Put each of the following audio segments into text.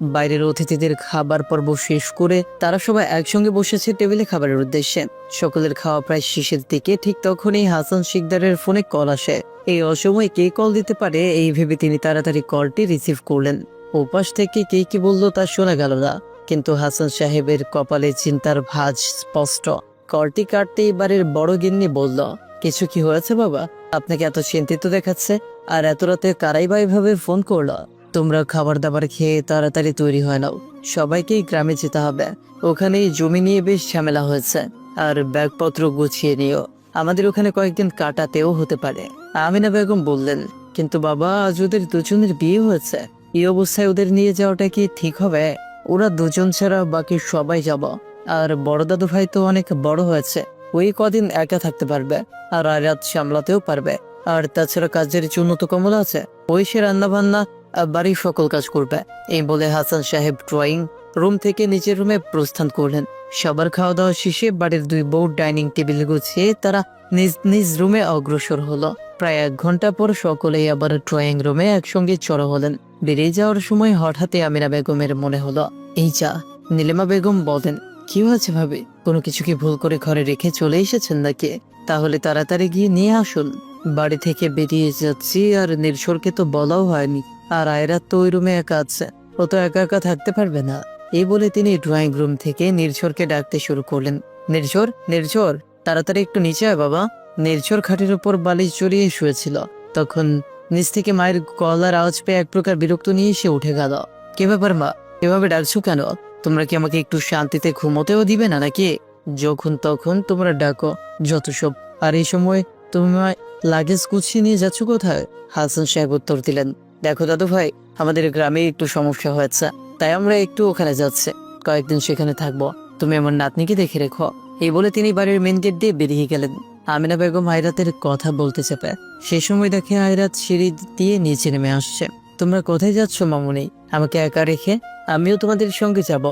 বাইরের অতিথিদের খাবার পর্ব শেষ করে তারা সবাই একসঙ্গে বসেছে টেবিলে খাবারের উদ্দেশ্যে। সকলের খাওয়া প্রায় শেষের দিকে ঠিক তখনই হাসান শিকদারের ফোনে কল আসে। এই অসময়ে কে কল দিতে পারে এই ভেবে তিনি তাড়াতাড়ি কলটি রিসিভ করলেন। ওপাশ থেকে কে কি বলল তা শোনা গেল না, কিন্তু হাসান সাহেবের কপালে চিন্তার ভাঁজ স্পষ্ট। কলটি কাটতে বাড়ির বড় গিন্নি বলল, কিছু কি হয়েছে বাবা? আপনাকে এত চিন্তিত দেখাচ্ছে, আর এত রাতে কারাই বা এভাবে ফোন করল? তোমরা খাবার দাবার খেয়ে তাড়াতাড়ি তৈরি হয় নাও। সবাইকেই গ্রামে যেতে হবে। ওখানেই জমি নিয়ে বেশ ঝামেলা হয়েছে। আর ব্যাগপত্র গুছিয়ে নিও। আমাদের ওখানে কয়েকদিন কাটাতেও হতে পারে। আমিনা বেগম বললেন, কিন্তু বাবা, আজ ওদের দুজনের বিয়ে হয়েছে। এই অবস্থায় ওদের নিয়ে যাওয়াটা কি ঠিক হবে? ওরা দুজন ছাড়া বাকি সবাই যাব। আর বড় দাদু ভাই তো অনেক বড় হয়েছে। ওই কদিন একা থাকতে পারবে। আর রাত সামলাতেও পারবে। আর তাছাড়া কাজের জন্য তো কমল আছে। ওই সে রান্না বান্না বাড়ির সকল কাজ করবে। এই বলে হাসান সাহেব ড্রয়িং রুম থেকে নিচের রুমে প্রস্থান করলেন। সবার খাওয়া দাওয়া শেষে বাড়ির দুই বউ ডাইনিং টেবিল গুছিয়ে তারা নিজ নিজ রুমে অগ্রসর হলো। প্রায় এক ঘণ্টা পর সকলেই আবার ড্রয়িং রুমে একসঙ্গে জড়ো হলেন। বেরিয়ে যাওয়ার সময় হঠাৎই আমিনা বেগমের মনে হলো, এই যা, নীলিমা বেগম বলেন কি হয়েছে ভাবে? কোনো কিছু কি ভুল করে ঘরে রেখে চলে এসেছেন নাকি? তাহলে তাড়াতাড়ি গিয়ে নিয়ে আসুন। বাড়ি থেকে বেরিয়ে যাচ্ছি আর নির্ঝরকে তো বলাও হয়নি। আর আয়রাত তো ওই রুমে একা আছে। ও তো একা একা থাকতে পারবে না। এই বলে তিনি ড্রয়িং রুম থেকে নির্ঝরকে ডাকতে শুরু করলেন। নির্ঝর নির্ঝর তাড়াতাড়ি একটু নিচে আয় বাবা। নির্ঝর খাটের উপর বালিশ জড়িয়ে শুয়েছিল। তখন নিচ থেকে মায়ের গলার আওয়াজ পেয়ে এক প্রকার বিরক্ত নিয়ে এসে উঠে গেল। কে ব্যাপার মা? এভাবে ডাকছো কেন? তোমরা কি আমাকে একটু শান্তিতে ঘুমোতেও দিবে না নাকি? যখন তখন তোমরা ডাকো, যত সব। আর এই সময় তোমায় লাগেজ গুছিয়ে নিয়ে যাচ্ছ কোথায়? হাসান সাহেব উত্তর দিলেন, দেখো দাদু ভাই আমাদের গ্রামে একটু সমস্যা হয়েছে, তাই আমরা একটু ওখানে যাচ্ছে। কয়েকদিন সেখানে থাকব। তুমি আমার নাতনিকে দেখে রেখো। এই বলে তিনি বাড়ির মেন গেট দিয়ে বেরিয়ে গেলেন। আমিনা বেগম আয়রাতের কথা বলতে চেপে, সে সময় দেখে আয়রাত সিঁড়ি দিয়ে নিচে নেমে আসছে। তোমরা কোথায় যাচ্ছ মামুনি? আমাকে একা রেখে? আমিও তোমাদের সঙ্গে যাব।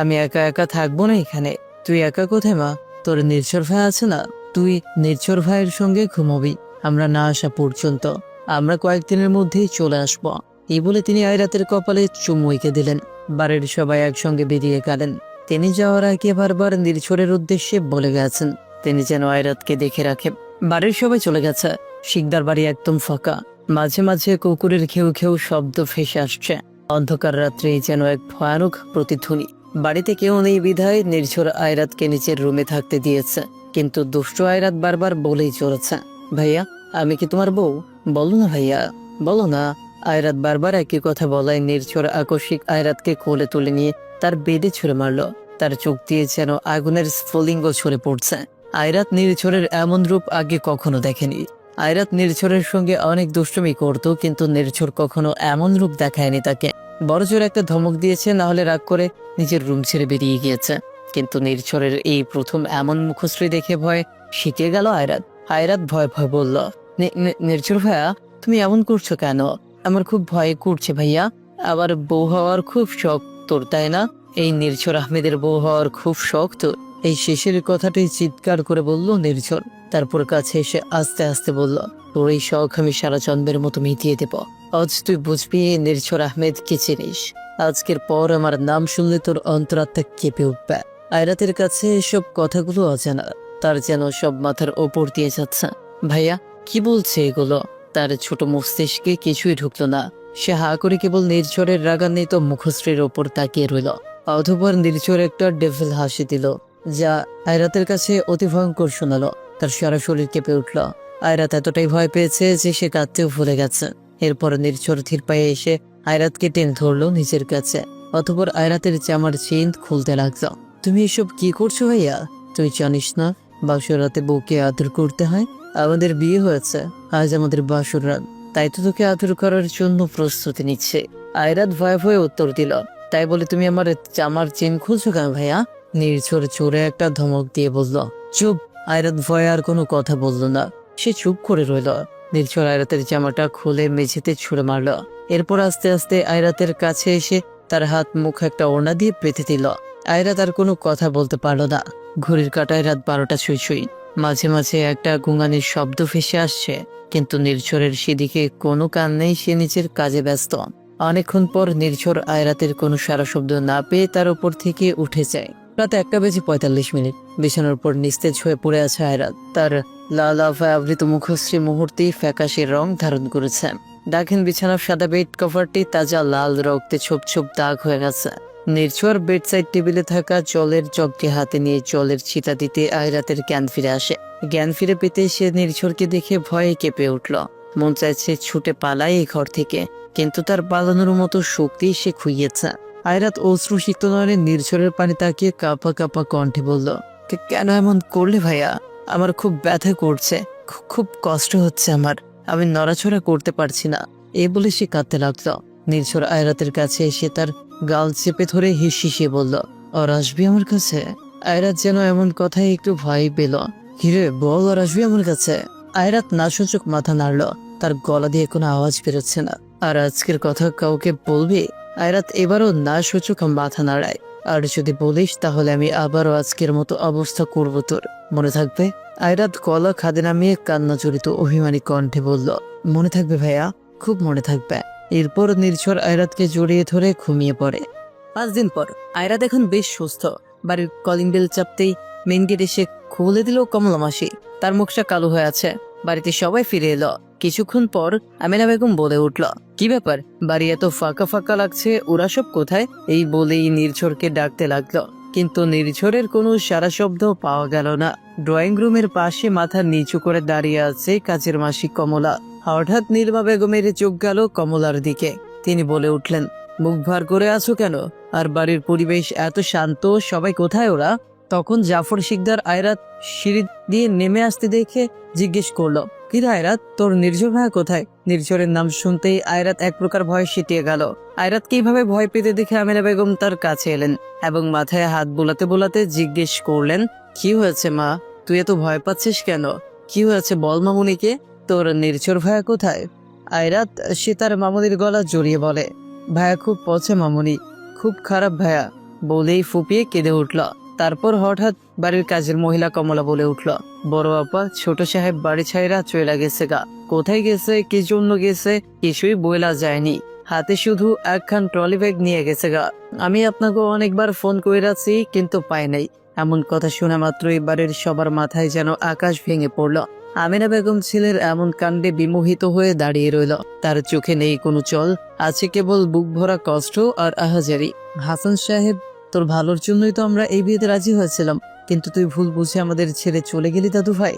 আমি একা একা থাকব না এখানে। তুই একা কোথায় মা? তোর নির্ঝর ভাই আছে না? তুই নির্ঝর ভাইয়ের সঙ্গে ঘুমবি। আমরা না আসা পর্যন্ত আমরা কয়েকদিনের মধ্যেই চলে আসব। এই বলে তিনি আয়রাতের কপালে চুমু এঁকে দিলেন। বাড়ির সবাই একসঙ্গে বেরিয়ে গেলেন। তিনি যাওয়ার আগে বারবার নির্ঝরের উদ্দেশ্যে বলে গেছেন, তিনি যেন আয়রাতকে দেখে রাখে। বাড়ির সবাই চলে গেছে। শিকদার বাড়ি একদম ফাঁকা। মাঝে মাঝে কুকুরের ঘেউ ঘেউ শব্দ ভেসে আসছে। অন্ধকার রাত্রে যেন এক ভয়ানক প্রতিধ্বনি। বাড়িতে কেউ নেই বিধায় নির্ঝর আয়রাতকে নিচের রুমে থাকতে দিয়েছে। কিন্তু দুষ্ট আয়রাত বারবার বলেই চলেছে ভাইয়া, আমি কি তোমার বউ? বলো না ভাইয়া, বলো না। আয়রাত বারবার একই কথা বলায় নির্ঝর আকস্মিক আয়রাতকে কোলে তুলে নিয়ে তার বেদে ছুঁড়ে মারলো। তার চোখ দিয়ে যেন আগুনের স্ফুলিঙ্গ ছড়ে পড়ছে। আয়রাত নির্ঝরের এমন রূপ আগে কখনো দেখেনি। আয়রাত নির্ঝরের সঙ্গে অনেক দুষ্টুমি করত, কিন্তু নির্ঝর কখনো এমন রূপ দেখায়নি তাকে। বড়জোর একটা ধমক দিয়েছে, না হলে রাগ করে নিজের রুম ছেড়ে বেরিয়ে গিয়েছে। কিন্তু নির্ঝরের এই প্রথম এমন মুখশ্রী দেখে ভয় শিখে গেল আয়রাত। আয়রাত ভয় ভয় বলল, "নি- নি- ভাইয়া তুমি এমন করছ কেন? আমার খুব ভয় করছে ভাইয়া। আবার বউ হওয়ার খুব শখ তোর, তাই না? এই নির্ঝর আহমেদের বউ হওয়ার খুব শখ তোর। এই শেষের কথাটাই চিৎকার করে বলল নির্ঝর। তারপর কাছে এসে আস্তে আস্তে বলল, তোর এই শখ আমি সারা জন্মের মতো মিটিয়ে দেব। আজ তুই বুঝবি নির্ঝর আহমেদ কে চিনিস? আজকের পর আমার নাম শুনলে তোর অন্তরাত্মা কেঁপে উঠবে। আয়রাতের কাছে এসব কথাগুলো অজানা। তার যেন সব মাথার ওপর দিয়ে যাচ্ছে। ভাইয়া, কি বলছে এগুলো? তার ছোট মস্তিষ্কে কিছুই ঢুকলো না। সে হা করে কেবল নির্ঝরের রাগান্বিত মুখশ্রীর ওপর তাকিয়ে রইল। অথপর নির্ঝর একটা ডেভিল হাসি দিল, যা আয়রাতের কাছে অতি ভয়ঙ্কর শোনালো। তার সারা শরীর কেঁপে উঠল। আয়রাত এতটাই ভয় পেয়েছে যে সে কাঁদতেও ভুলে গেছে। এরপর নির্ঝর ধীর পায়ে এসে আয়রাতকে টেনে ধরলো নিজের কাছে। অতপর আয়রাতের জামার চেইন খুলতে লাগল। তুমি এসব কি করছ ভাইয়া? তুই জানিস না বাসর রাতে বউকে আদর করতে হয়। আমাদের বিয়ে হয়েছে। আজ আমাদের বাসর রাত। তাই তো তোকে আদর করার জন্য প্রস্তুতি নিচ্ছে। আয়রাত ভয়ে ভয়ে উত্তর দিল, তাই বলে তুমি আমার জামার চেন খুলছো কেন ভাইয়া? নির্ঝর চোরে একটা ধমক দিয়ে বলল, চুপ। আয়রাত ভয়ে আর কোনো কথা বলল না। সে চুপ করে রইল। নির্ঝর আয়রাতের জামাটা খুলে মেঝেতে ছুঁড়ে মারল। এরপর আস্তে আস্তে আয়রাতের কাছে এসে তার হাত মুখ একটা ওড়না দিয়ে পেতে দিল। আয়রাত আর কোনো কথা বলতে পারল না। ঘড়ির কাটায় রাত বারোটা ছুঁই ছুঁই। মাঝে মাঝে একটা গুঙানির শব্দ ভেসে আসছে, কিন্তু নির্ঝরের সেদিকে কোনো কান নেই, সে নিজের কাজে ব্যস্ত। অনেকক্ষণ পর নির্ঝর আয়রাতের কোনো সারা শব্দ না পেয়ে তার উপর থেকে উঠে যায়। রাত একটা বেজে পঁয়তাল্লিশ মিনিট। বিছানার উপর নিস্তেজ হয়ে পড়ে আছে আয়রাত। তার লাল আফায় আবৃত মুখশ্রী মুহূর্তেই ফ্যাকাশে রং ধারণ করেছে। দাখিন বিছানার সাদা বেড কভারটি তাজা লাল রক্তে ছোপ ছোপ দাগ হয়ে গেছে। নির্ঝর বেডসাইড টেবিলে থাকা জলের জগকে হাতে নিয়ে জলের ছিটা দিতে আয়রাতের জ্ঞান ফিরে আসে। জ্ঞান ফিরে পেতে সে নির্ঝরকে দেখে ভয়ে কেঁপে উঠল। মন চাইছে ছুটে পালায় এই ঘর থেকে, কিন্তু তার পালানোর মতো শক্তি সে খুইয়েছে। আয়রাত অশ্রু সিক্ত নয়নে নির্ঝরের পানি তাকিয়ে কাঁপা কাঁপা কণ্ঠে বলল কেন এমন করলে ভাইয়া? আমার খুব ব্যথা করছে খুব কষ্ট হচ্ছে আমার। আমি নড়াচড়া করতে পারছি না। এ বলে সে কাঁদতে লাগল। নির্ঝর আয়রাতের কাছে এসে তার গাল চেপে ধরে হিসিয়ে বলল, আর আসবি আমার কাছে? আয়রাত যেন এমন কথায় একটু ভয় পেল। হিরে বল, আর আসবি আমার কাছে? আয়রাত নাসূচক মাথা নাড়ল। তার গলা দিয়ে কোনো আওয়াজ বেরোচ্ছে না। আর আজকের কথা কাউকে বলবি? আয়রাত এবারও না সূচক মাথা নাড়ায়। আর যদি বলিস, তাহলে আমি আবারও আজকের মতো অবস্থা করব তোর। মনে থাকবে? আয়রাত গলা খাদে নামিয়ে কান্না জড়িত অভিমানী কণ্ঠে বলল, মনে থাকবে ভাইয়া, খুব মনে থাকবে। এরপর নির্ঝর আয়রাতকে জড়িয়ে ধরে ঘুমিয়ে পড়ে। পাঁচ দিন পর, আয়রাত এখন বেশ সুস্থ। বাড়ির কলিং বেল চাপতেই মেন গেট এসে খুলে দিল কমলা মাসি। তার মুখটা কালো হয়ে আছে। বাড়িতে সবাই ফিরে এলো। কিছুক্ষণ পর আমিনা বেগম বলে উঠল, কি ব্যাপার? বাড়ি এত ফাঁকা ফাঁকা লাগছে, ওরা সব কোথায়? এই বলেই নির্ঝরকে ডাকতে লাগল। কিন্তু নির্ঝরের কোনো সারা শব্দ পাওয়া গেল না। ড্রয়িং রুমের পাশে মাথা নিচু করে দাঁড়িয়ে আছে কাজের মাসি কমলা। হঠাৎ নীলমা বেগমের চোখ গেল কমলার দিকে। তিনি বলে উঠলেন, মুখ ভার করে আছো কেন? আর বাড়ির পরিবেশ এত শান্ত, সবাই কোথায় ওরা? তখন জাফর শিকদার আয়রাত সিঁড়ি দিয়ে নেমে আসতে দেখে জিজ্ঞেস করল, কি আয়রাত, তোর নির্ঝর ভাই কোথায়? নির্ঝরের নাম শুনতেই আয়রাত এক প্রকার ভয় সিটিয়ে গেল। আয়রাত কীভাবে ভয় পেতে দেখে আমিনা বেগম তার কাছে এলেন এবং মাথায় হাত বোলাতে বোলাতে জিজ্ঞেস করলেন, কি হয়েছে মা? তুই এত ভয় পাচ্ছিস কেন? কি হয়েছে বল মামুনিকে? তোর নির্ঝর ভাইয়া কোথায়? আয়রাত সে তার মামুনির গলা জড়িয়ে বলে। ভাইয়া খুব পছে মামুনি, খুব খারাপ ভাইয়া বলেই ফুপিয়ে কেঁদে উঠল। তারপর হঠাৎ বাড়ির কাজের মহিলা কমলা বলে উঠল, বড় আপা, ছোট সাহেব বাড়ি ছাইরা চলে গেছে গা। কোথায় গেছে, কি জন্য গেছে, কিছুই বইলা যায়নি। হাতে শুধু একখান ট্রলি ব্যাগ নিয়ে গেছে গা। আমি আপনাকে অনেকবার ফোন করে কইরাছি, কিন্তু পাই নাই। এমন কথা শোনা মাত্রই বাড়ির সবার মাথায় যেন আকাশ ভেঙে পড়ল। আমিনা বেগম ছেলের এমন কাণ্ডে বিমোহিত হয়ে দাঁড়িয়ে রইল। তার চোখে নেই কোনো চল, আছে কেবল বুক ভরা কষ্ট আর আহাজারি। হাসান সাহেব, তোর ভালোর জন্যই তো আমরা এই বিয়েতে রাজি হয়েছিলাম, কিন্তু তুই ভুল বুঝে আমাদের ছেড়ে চলে গেলি দাদু ভাই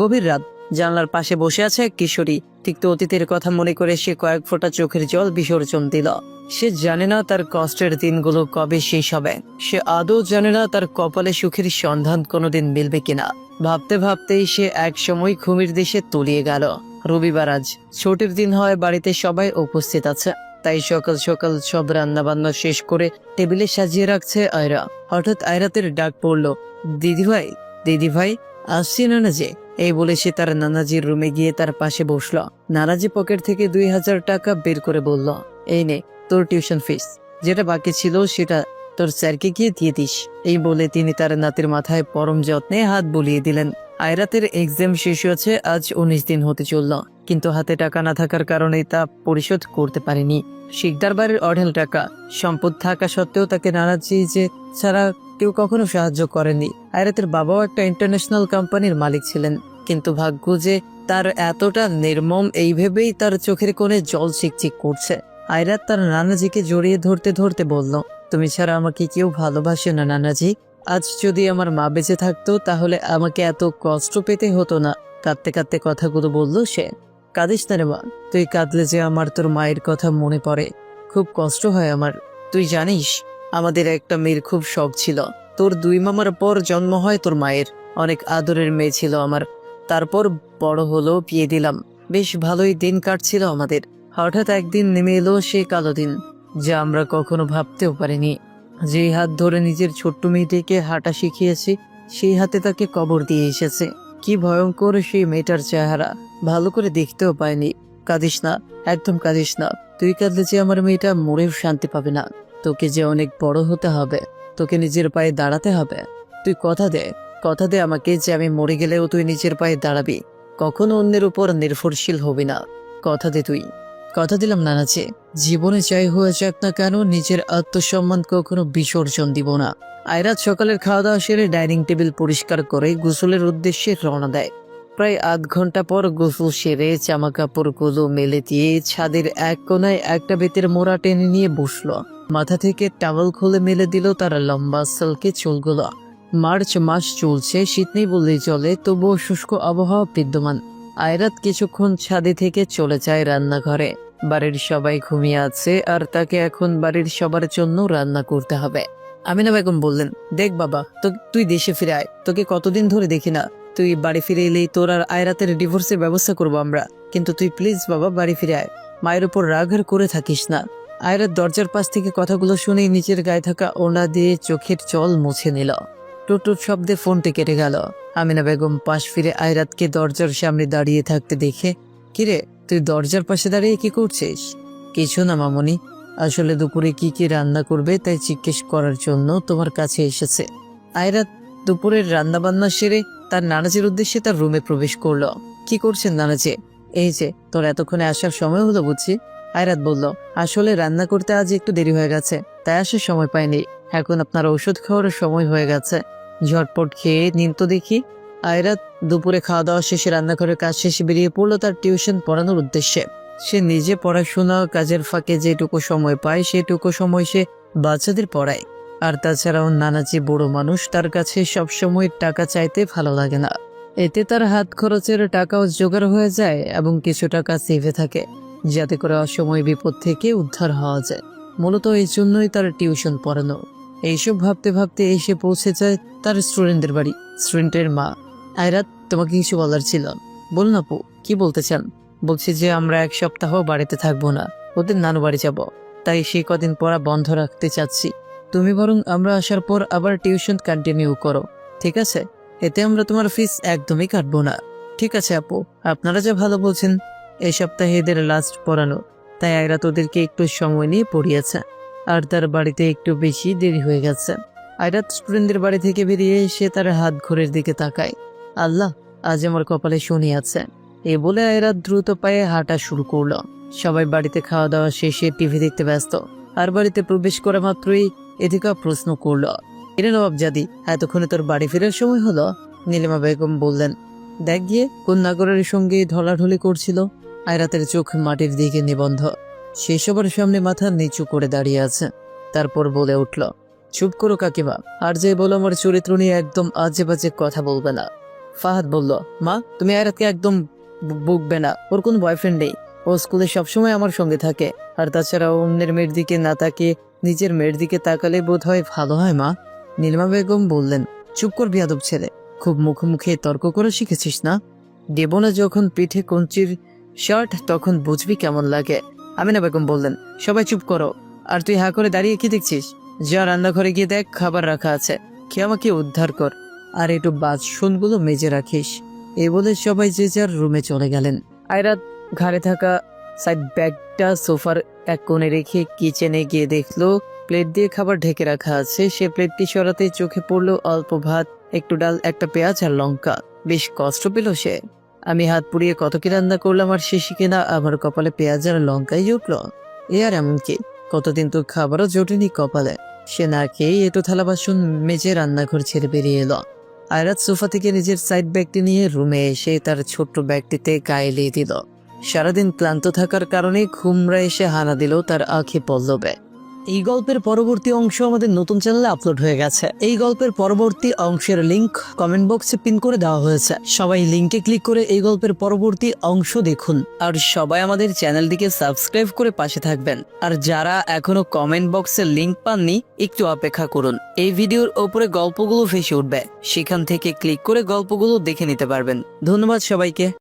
গভীর রাত জানলার পাশে বসে আছে এক কিশোরী। তিক্ত অতীতের কথা মনে করে সে কয়েক ফোঁটা চোখের জল বিসর্জন দিল। সে জানে না তার কষ্টের দিনগুলো কবে শেষ হবে। সে আদৌ জানে না তার কপালে সুখের সন্ধান কোনোদিন মিলবে কিনা। ভাবতে ভাবতেই সে এক সময় ঘুমির দেশে তলিয়ে গেল। রবিবার আজ। ছুটির দিন হয়, বাড়িতে সবাই উপস্থিত আছে। তাই সকাল সকাল সব রান্না বান্না শেষ করে টেবিলে সাজিয়ে রাখছে আয়রা। হঠাৎ আয়রাতের ডাক পড়ল দিদি ভাই দিদি ভাই আসছি নানাজি এই বলে সে তার নানাজির রুমে গিয়ে তার পাশে বসল। নানাজি পকেট থেকে দুই হাজার টাকা বের করে বলল, এই নে, তোর টিউশন ফিস। যেটা বাকি ছিল সেটা তোর স্যারকে গিয়ে দিয়ে দিস। এই বলে তিনি তার নাতির মাথায় পরম যত্নে হাত বুলিয়ে দিলেন। আয়রাতের এক্সাম শেষ হয়েছে, আজ উনিশ দিন হতে চলল। কিন্তু হাতে টাকা না থাকার কারণে তা পরিশোধ করতে পারেনি। শিকদার বাড়ির অঢেল টাকা, সম্পদ থাকা সত্ত্বেও তাকে নারাজি যে ছাড়া কেউ কখনো সাহায্য করেনি। আয়রাতের বাবাও একটা ইন্টারন্যাশনাল কোম্পানির মালিক ছিলেন। কিন্তু ভাগ্য যে তার এতটা নির্মম, এই ভেবেই তার চোখের কোণে জল চিকচিক করছে। আয়রাত তার নানাজিকে জড়িয়ে ধরতে ধরতে বলল, তুমি ছাড়া আমাকে কেউ ভালোবাসে না, নানাজি। আজ যদি আমার মা বেঁচে থাকতো, তাহলে আমাকে এত কষ্ট পেতে হতো না। কাঁদতে কাঁদতে কথাগুলো বলল সে, কাঁদিস না রে মা, তুই কাঁদলে যে আমার তোর মায়ের কথা মনে পড়ে। খুব কষ্ট হয় আমার। তুই জানিস, আমাদের একটা মেয়ের খুব শখ ছিল। তোর দুই মামার পর জন্ম হয় তোর মায়ের। অনেক আদরের মেয়ে ছিল আমার। তারপর বড় হলো বিয়ে দিলাম। বেশ ভালোই দিন কাটছিল আমাদের। হঠাৎ একদিন নেমে এলো সে কালো দিন, যা আমরা কখনো ভাবতেও পারিনি। যেই হাত ধরে নিজের ছোট্ট মেয়েটিকে হাঁটা শিখিয়েছি, সেই হাতে তাকে কবর দিয়ে এসেছে। কি ভয়ঙ্কর সেই মেয়েটার চেহারা, ভালো করে দেখতেও পায়নি কাঁদিস না, একদম কাঁদিস না। তুই কাঁদলে যে আমার মেয়েটা মরেও শান্তি পাবে না। তোকে যে অনেক বড় হতে হবে, তোকে নিজের পায়ে দাঁড়াতে হবে। তুই কথা দে। কথা দে আমাকে যে আমি মরে গেলেও তুই নিজের পায়ে দাঁড়াবি। কখনো অন্যের উপর নির্ভরশীল হবি না। কথা দে তুই। কথা দিলাম নানাচে জীবনে যাই হয়ে যাক না কেন নিজের আত্মসম্মান কখনো বিসর্জন দিব না। আয়রাত সকালের খাওয়া দাওয়া সেরে ডাইনিং টেবিল পরিষ্কার করে গোসলের উদ্দেশ্যে রওনা দেয়। প্রায় আধ ঘণ্টা পর গোসল সেরে জামা কাপড়গুলো মেলে দিয়ে ছাদের এক কোনায় একটা বেতের মোড়া টেনে নিয়ে বসল। মাথা থেকে টাওয়াল খুলে মেলে দিল তার লম্বা সালকে চুলগুলো। মার্চ মাস চলছে শীত নেই বললেই চলে, তবুও শুষ্ক আবহাওয়া বিদ্যমান। আয়রাত কিছুক্ষণ ছাদে থেকে চলে যায় রান্নাঘরে। বাড়ির সবাই ঘুমিয়ে আছে, আর তাকে এখন বাড়ির সবার জন্য রান্না করতে হবে। আমিনা বেগম বললেন, দেখ বাবা, তো তুই দেশে ফিরে আয়। তোকে কতদিন ধরে দেখি না। তুই বাড়ি ফিরে এলেই তোর আর আয়রাতের ডিভোর্সের ব্যবস্থা করব আমরা। কিন্তু তুই প্লিজ বাবা, বাড়ি ফিরে আয়। মায়ের উপর রাগ আর করে থাকিস না। আয়রাত দরজার পাশ থেকে কথাগুলো শুনেই নিজের গায়ে থাকা ওনা দিয়ে চোখের জল মুছে নিল। টুটুট শব্দে ফোনটি কেটে গেল। আমিনা বেগম পাশ ফিরে আয়রাতকে দরজার সামনে দাঁড়িয়ে থাকতে দেখে, কিরে, তুই দরজার পাশে দাঁড়িয়ে কি করছিস? কিছু না মামনি। আসলে দুপুরে কি কি রান্না করবে তাই জিজ্ঞেস করার জন্য তোমার কাছে এসেছে। আয়রাত দুপুরের রান্না বান্না সেরে তার নানাজের উদ্দেশ্যে তার রুমে প্রবেশ করল। কি করছেন নানাজে? এই যে, তোর এতক্ষণে আসার সময় হলো বুঝছি আয়রাত বলল, আসলে রান্না করতে আজ একটু দেরি হয়ে গেছে, তাই আসার সময় পাইনি। এখন আপনার ওষুধ খাওয়ার সময় হয়ে গেছে। ঝটপট খেয়ে নিন তো দেখি। আয়রাত দুপুরে খাওয়া দাওয়া শেষে রান্নাঘরের কাজ শেষে বেরিয়ে পড়ল তার টিউশন পড়ানোর উদ্দেশ্যে। সে নিজে পড়াশোনা, কাজের ফাঁকে যেটুকু সময় পায় সেটুকু সময় সে বাচ্চাদের পড়ায়। আর তাছাড়াও নানাজি বড় মানুষ, তার কাছে সবসময় টাকা চাইতে ভালো লাগে না। এতে তার হাত খরচের টাকাও জোগাড় হয়ে যায় এবং কিছু টাকা সেভে থাকে, যাতে করে অসময় বিপদ থেকে উদ্ধার হওয়া যায়। মূলত এই জন্যই তার টিউশন পড়ানো। এইসব ভাবতে ভাবতে এসে পৌঁছে যায় তার স্টুডেন্টদের বাড়ি। স্টুডেন্টের মা আয়রাত তোমাকে কিছু বলার ছিল। বলুন আপু, কি বলতে চান? বলছি যে আমরা এক সপ্তাহ বাড়িতে থাকব না, ওদের নানু বাড়ি যাব। তাই সেই কদিন পড়া বন্ধ রাখতে চাচ্ছি। তুমি বরং আমরা আসার পর আবার টিউশন কন্টিনিউ করো, ঠিক আছে? এতে আমরা তোমার ফিস একদমই কাটবো না। ঠিক আছে আপু, আপনারা যা ভালো বলছেন এই সপ্তাহে এদের লাস্ট পড়ানো। তাই আয়রা তোদেরকে একটু সময় নিয়ে পড়িয়েছে। আর তার বাড়িতে একটু বেশি দেরি হয়ে গেছে। আয়রাত স্টুডেন্টদের বাড়ি থেকে বেরিয়ে এসে তার হাত ঘড়ির দিকে তাকায়। আল্লাহ, আজ আমার কপালে শনি আছে। এ বলে আয়রাত দ্রুত পায়ে হাঁটা শুরু করল। সবাই বাড়িতে খাওয়া দাওয়া শেষে টিভি দেখতে ব্যস্ত। আর বাড়িতে প্রবেশ করা মাত্রই এদিকা প্রশ্ন করল এরে নবাব জাদি, এতক্ষণে তোর বাড়ি ফেরার সময় হলো? নীলিমা বেগম বললেন, দেখ গিয়ে, কোন নাগরের সঙ্গে ঢলাঢলি করছিল? আয়রাতের চোখ মাটির দিকে নিবন্ধ। সে সবার সামনে মাথা নিচু করে দাঁড়িয়ে আছে। তারপর বলে উঠল, চুপ করো কাকিমা, আর যে বলো আমার চরিত্র নিয়ে একদম আজে বাজে কথা বলবে না। ফাহাদ বলল, মা, তুমি আয়রাতকে একদম বকবে না, ওর কোনো বয়ফ্রেন্ড নেই। ও স্কুলে সবসময় আমার সঙ্গে থাকে। আর তাছাড়া অন্যের মেয়ের দিকে না তাকিয়ে নিজের মেয়ের দিকে তাকালে বোধ হয় ভালো হয়, মা। নীলিমা বেগম বললেন, চুপ কর বিয়াদব ছেলে, খুব মুখোমুখি তর্ক করে শিখেছিস না? দেবনা যখন পিঠে কঞ্চির শার্ট, তখন বুঝবি কেমন লাগে। আমিনা বেগম বললেন, সবাই চুপ করো। আর তুই হা করে দাঁড়িয়ে কি দেখছিস? যা রান্নাঘরে গিয়ে দেখ, খাবার রাখা আছে। খেয়ে আমাকে উদ্ধার কর। আর একটু বাসনগুলো মেজে রাখিস। এ বলে সবাই যে যার রুমে চলে গেলেন। আয়রাত ঘাড়ে থাকা সাইড ব্যাগটা সোফার এক কোণে রেখে কিচেনে গিয়ে দেখল, প্লেট দিয়ে খাবার ঢেকে রাখা আছে। সে প্লেটটি সরাতে চোখে পড়ল অল্প ভাত, একটু ডাল, একটা পেঁয়াজ আর লঙ্কা। বেশ কষ্ট পেল সে। আমি হাত পুড়িয়ে কত কি রান্না করলাম আর শেষে কিনা আমার কপালে পেঁয়াজ আর লঙ্কাই জুটলো এ আর এমনকি কতদিন তো খাবারও জোটেনি কপালে। সে না খেয়েই এটো থালা বাসন মেজে রান্নাঘর ছেড়ে বেরিয়ে এলো। আয়রাত সোফা থেকে নিজের সাইড ব্যাগটি নিয়ে রুমে এসে তার ছোট্ট ব্যাগটিতে গায়ে দিল। সারাদিন ক্লান্ত থাকার কারণে ঘুমরা এসে হানা দিল তার আঁখে পল্লবে। এই গল্পের পরবর্তী অংশ আমাদের নতুন চ্যানেলে আপলোড হয়ে গেছে। এই গল্পের পরবর্তী অংশের লিংক কমেন্ট বক্সে পিন করে দেওয়া হয়েছে। সবাই লিংকে ক্লিক করে এই গল্পের পরবর্তী অংশ দেখুন। আর সবাই আমাদের চ্যানেলটিকে সাবস্ক্রাইব করে পাশে থাকবেন। আর যারা এখনও কমেন্ট বক্সে লিংক পাননি, একটু অপেক্ষা করুন। এই ভিডিওর ওপরে গল্পগুলো ভেসে উঠবে। সেখান থেকে ক্লিক করে গল্পগুলো দেখে নিতে পারবেন। ধন্যবাদ সবাইকে।